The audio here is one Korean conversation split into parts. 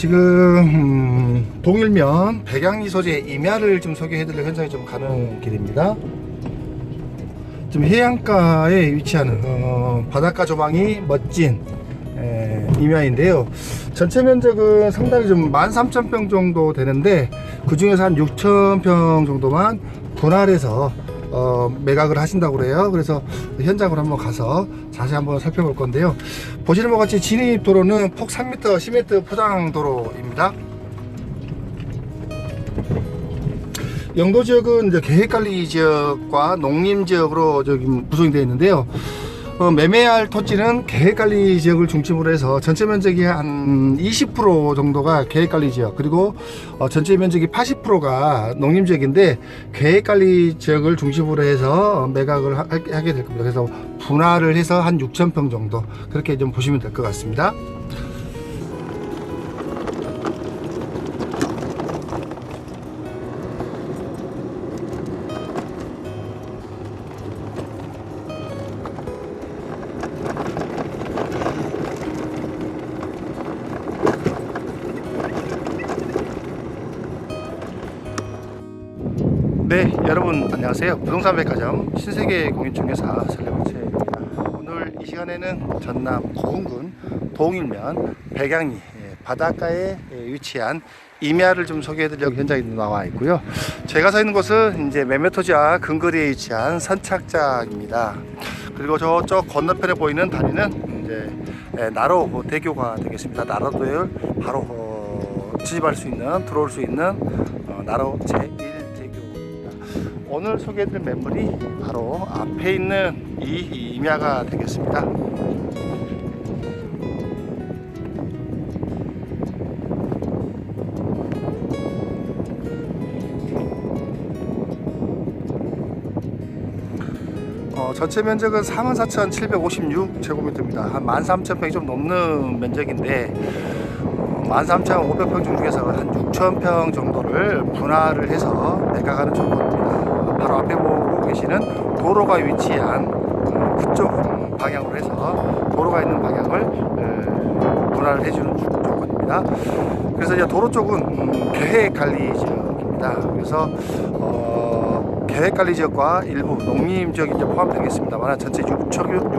지금 음, 동일면 백양리 소재 임야를 좀 소개해드릴 현장에 좀 가는 길입니다. 좀 해안가에 위치하는 어, 바닷가 조망이 멋진 에, 임야인데요. 전체 면적은 상당히 좀 13,000평 정도 되는데 그 중에서 한 6,000평 정도만 분할해서 어, 매각을 하신다고 그래요. 그래서 현장으로 한번 가서 자세히 한번 살펴볼 건데요. 보시는 것 같이 진입 도로는 폭 3m, 시멘트 포장 도로입니다. 영도 지역은 계획관리 지역과 농림 지역으로 구성이 되어 있는데요. 어, 매매할 토지는 계획관리 지역을 중심으로 해서 전체 면적이 한 20% 정도가 계획관리 지역 그리고 어, 전체 면적이 80%가 농림 지역인데 계획관리 지역을 중심으로 해서 매각을 하, 하게 될 겁니다. 그래서 분할을 해서 한 6,000평 정도 그렇게 좀 보시면 될 것 같습니다. 네, 여러분 안녕하세요. 부동산 백화점 신세계 공인중개사 설레발체입니다. 오늘 이 시간에는 전남 고흥군 동일면 백양리 예, 바닷가에 예, 위치한 임야를 좀 소개해드리려고 현장에 나와 있고요. 제가 서 있는 곳은 이제 매매토지와 근거리에 위치한 선착장입니다. 그리고 저쪽 건너편에 보이는 다리는 이제 예, 나로 대교가 되겠습니다. 나로도에 바로 어, 진입할 수 있는 들어올 수 있는 어, 나로 제1 오늘 소개해드릴 매물이 바로 앞에 있는 이 임야가 되겠습니다. 어, 전체 면적은 44,756제곱미터입니다. 한 13,000평이 좀 넘는 면적인데 13,500평 중에서 한 6,000평 정도를 분할을 해서 매각하는 조건입니다. 바로 앞에 보고 계시는 도로가 위치한 어, 그쪽 방향으로 해서 도로가 있는 방향을 에, 분할을 해주는 조- 조건입니다. 그래서 이제 도로 쪽은 음, 계획 관리 지역입니다. 그래서 어, 계획 관리 지역과 일부 농림 지역이 이제 포함되겠습니다만 전체 6천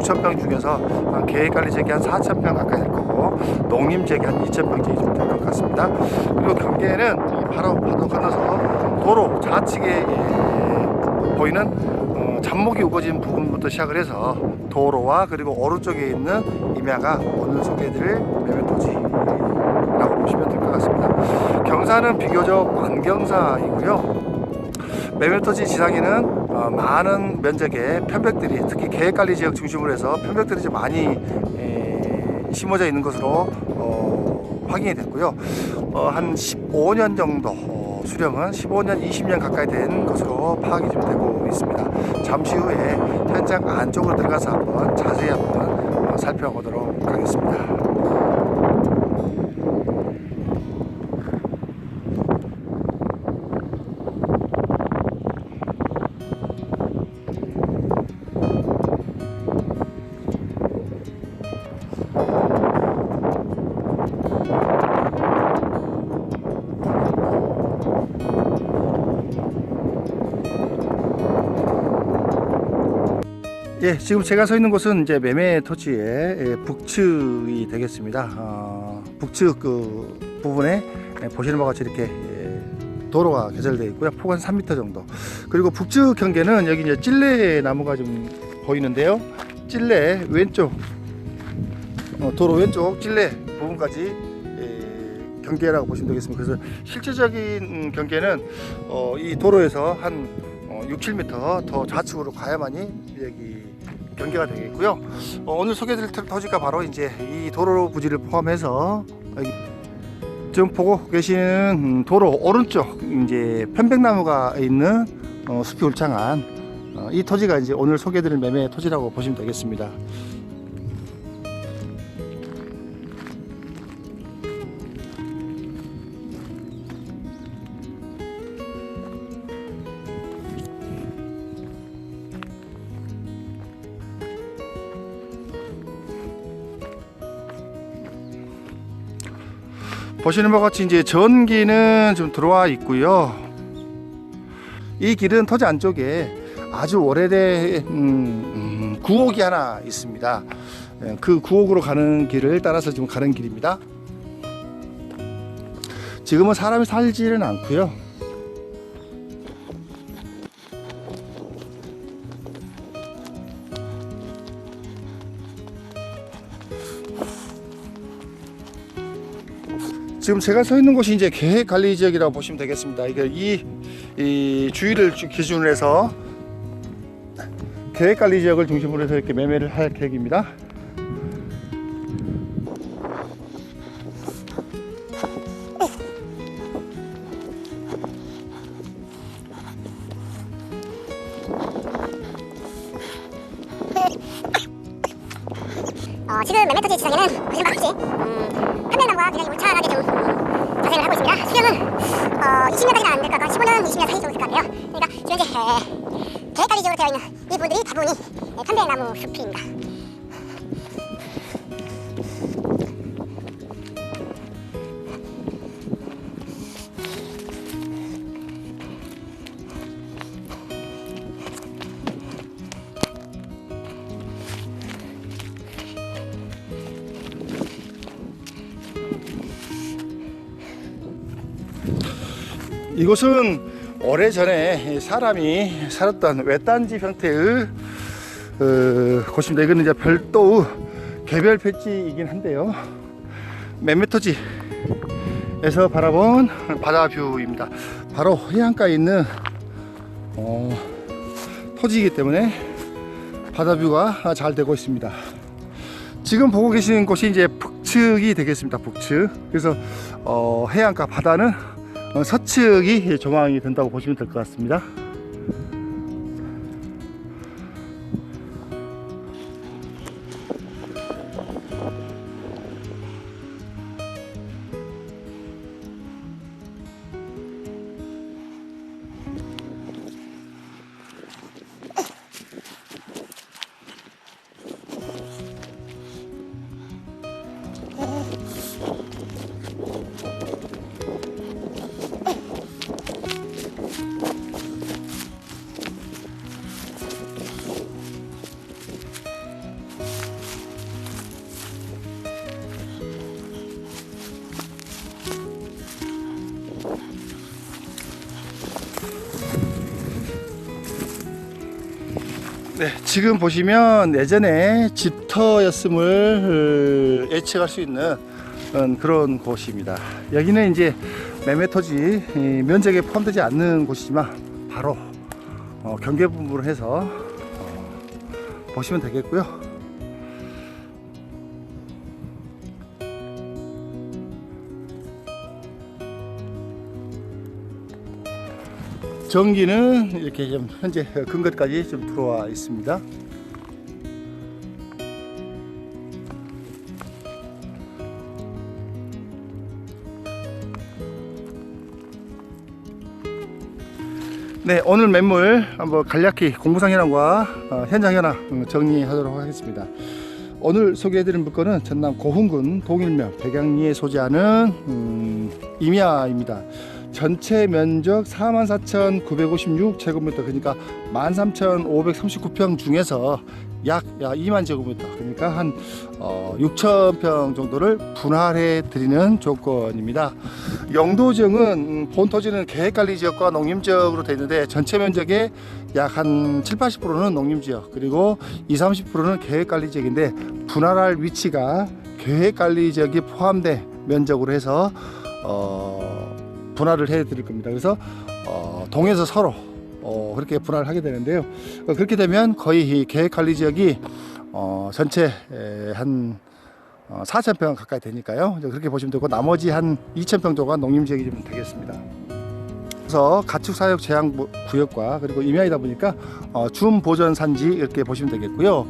6,000평 중에서 한 계획 관리 지역이 한 4,000평 가까이 될 거고 농림 지역이 한 2,000평 정도 될 것 같습니다. 그리고 경계는 이 바로 바로 건너서 도로 좌측에 예, 보이는 어, 잡목이 우거진 부분부터 시작을 해서 도로와 그리고 오른쪽에 있는 임야가 오늘 소개해드릴 매매토지라고 보시면 될 것 같습니다. 경사는 비교적 만경사이고요. 매매토지 지상에는 어, 많은 면적의 편백들이 특히 계획관리 지역 중심으로 해서 편백들이 좀 많이 에, 심어져 있는 것으로 어, 확인이 됐고요. 어, 한 15년 정도 어, 수령은 15년, 20년 가까이 된 것으로 파악이 좀 되고 있습니다. 잠시 후에 현장 안쪽으로 들어가서 한번 자세히 한번 어, 살펴보도록 하겠습니다. 예, 지금 제가 서 있는 곳은 이제 매매 토지의 예, 북측이 되겠습니다. 어, 북측 그 부분에 예, 보시는 바와 같이 이렇게 예, 도로가 개설되어 있고요. 폭은 3m 정도. 그리고 북측 경계는 여기 이제 찔레 나무가 좀 보이는데요. 찔레 왼쪽 어, 도로 왼쪽 찔레 부분까지 예, 경계라고 보시면 되겠습니다. 그래서 실질적인 경계는 어, 이 도로에서 한 어, 6, 7m 더 좌측으로 가야만이 여기 경계가 되겠고요. 어, 오늘 소개드릴 터지가 바로 이제 이 도로 부지를 포함해서 지금 보고 계시는 음, 도로 오른쪽 이제 편백나무가 있는 어, 숲이 울창한 어, 이 토지가 이제 오늘 소개드릴 매매 토지라고 보시면 되겠습니다. 보시는 것 같이 이제 전기는 좀 들어와 있고요. 이 길은 토지 안쪽에 아주 오래된 음, 음, 구옥이 하나 있습니다. 예, 그 구옥으로 가는 길을 따라서 지금 가는 길입니다. 지금은 사람이 살지는 않고요. 지금 제가 서 있는 곳이 이제 계획 관리 지역이라고 보시면 되겠습니다. 이게 이, 이 주위를 주- 기준으로 해서 계획 관리 지역을 중심으로 해서 이렇게 매매를 할 계획입니다. 어, 지금 매매터지 지상에는 거짓말없이 음, 판매량과 굉장히 울창하게 좀 음, 자생을 하고 있습니다. 수령은 어, 20년까지는 안될것 같고 15년, 20년 사이 정도 있을 것 같아요. 그러니까 지금 현재 에, 계획관리지역으로 되어 있는 이 부분들이 다분히 에, 판매나무 숲입니다. 이곳은 오래전에 사람이 살았던 외딴집 형태의 어, 곳입니다. 이거는 이제 별도의 개별 패지이긴 한데요. 몇 미터지에서 바라본 바다 뷰입니다. 바로 해안가에 있는 어, 토지이기 때문에 바다 뷰가 잘 되고 있습니다. 지금 보고 계시는 곳이 이제 북측이 되겠습니다. 북측. 그래서 어, 해안가 바다는 어, 서측이 조망이 된다고 보시면 될 것 같습니다. 지금 보시면 예전에 집터였음을 어, 예측할 수 있는 어, 그런 곳입니다. 여기는 이제 매매 토지 이, 면적에 포함되지 않는 곳이지만 바로 어, 경계분부로 해서 어, 보시면 되겠고요. 전기는 이렇게 좀 현재 근거까지 좀 들어와 있습니다. 네, 오늘 매물 한번 간략히 공부상 현황과 어, 현장 현황 어, 정리하도록 하겠습니다. 오늘 소개해드린 물건은 전남 고흥군 동일면 백양리에 소재하는 음, 임야입니다. 전체 면적 44,956 제곱미터 그러니까 13,539평 중에서 약 2만 제곱미터 그러니까 한 어, 6천 평 정도를 분할해 드리는 조건입니다. 영도 지역은 음, 본 토지는 계획관리지역과 농림지역으로 되어 있는데 전체 면적의 약 한 7, 80%는 농림지역 그리고 20, 30%는 계획관리지역인데 분할할 위치가 계획관리지역이 포함된 면적으로 해서 어, 분할을 해 드릴 겁니다. 그래서 어, 동에서 서로 어, 그렇게 분할을 하게 되는데요. 어, 그렇게 되면 거의 이 계획관리 지역이 어, 전체 에, 한 어, 4,000평 가까이 되니까요. 그렇게 보시면 되고 나머지 한 2,000평 정도가 농림지역이 좀 되겠습니다. 그래서 가축 사육 제한 구- 구역과 그리고 임야이다 보니까 어, 준 보전 산지 이렇게 보시면 되겠고요.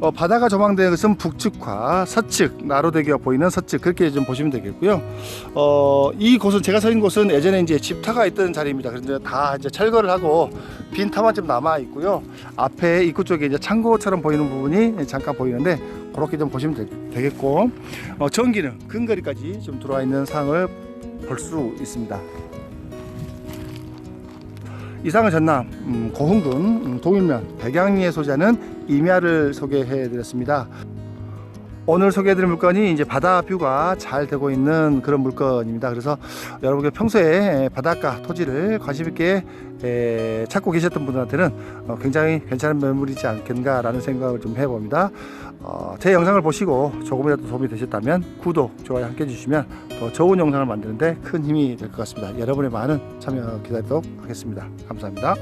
어, 바다가 조망되는 것은 북측과 서측 나로대교가 보이는 서측 그렇게 좀 보시면 되겠고요. 어, 이 곳은 제가 서 있는 곳은 예전에 이제 집터가 있던 자리입니다. 그런데 다 이제 철거를 하고 빈 터만 좀 남아 있고요. 앞에 입구 쪽에 이제 창고처럼 보이는 부분이 잠깐 보이는데 그렇게 좀 보시면 되, 되겠고 어, 전기는 근거리까지 좀 들어와 있는 상을 볼 수 있습니다. 이상은 전남 음, 고흥군 음, 동일면 백양리에 소재하는 임야를 소개해 드렸습니다. 오늘 소개해드린 물건이 이제 바다 뷰가 잘 되고 있는 그런 물건입니다. 그래서 여러분께 평소에 바닷가 토지를 관심 있게 에, 찾고 계셨던 분들한테는 어, 굉장히 괜찮은 매물이지 않겠는가라는 생각을 좀 해봅니다. 어, 제 영상을 보시고 조금이라도 도움이 되셨다면 구독, 좋아요 함께 해주시면 더 좋은 영상을 만드는데 큰 힘이 될 것 같습니다. 여러분의 많은 참여 기다리도록 하겠습니다. 감사합니다.